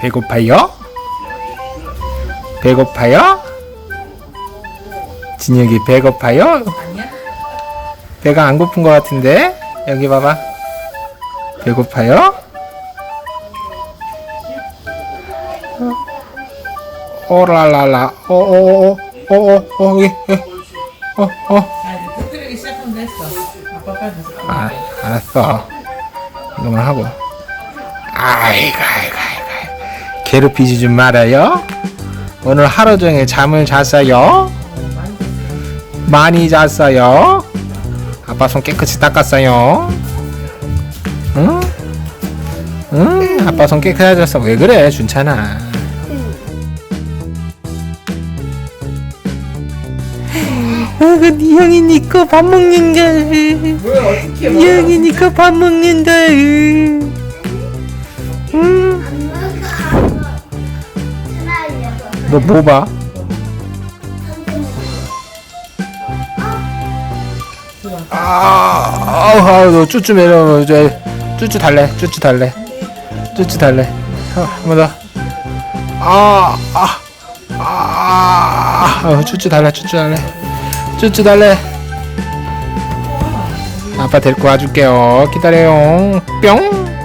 배고파요? 배고파요? 진혁이 배고파요? 배가 안 고픈 것 같은데? 여기 봐봐. 배고파요? 어, 오랄랄라. 어, 오오오 오 오오 여기 어, 어. 시작하면 됐어. 아빠 빨리 가서. 아, 알았어. 이거만 하고. 아이고, 아이고. 괴롭히지 좀 말아요. 오늘 하루 종일 잠을 잤어요. 많이 잤어요. 아빠 손 깨끗이 닦았어요. 응? 응? 아빠 손 깨끗해졌어. 왜 그래, 준찬아. 아, 그 형이 니꺼 밥 먹는다. 뭐야 어떻게 형이 니꺼 밥 먹는다. 응? 너 뭐 봐? 아, 아우, 아우, 너 쭈쭈 매려, 이제 쭈쭈 달래, 쭈쭈 달래, 쭈쭈 달래. 어, 한번 더. 아, 아, 아, 아, 쭈쭈 달래, 쭈쭈 달래, 쭈쭈 달래. 아빠 데리고 와줄게요. 기다려요. 뿅.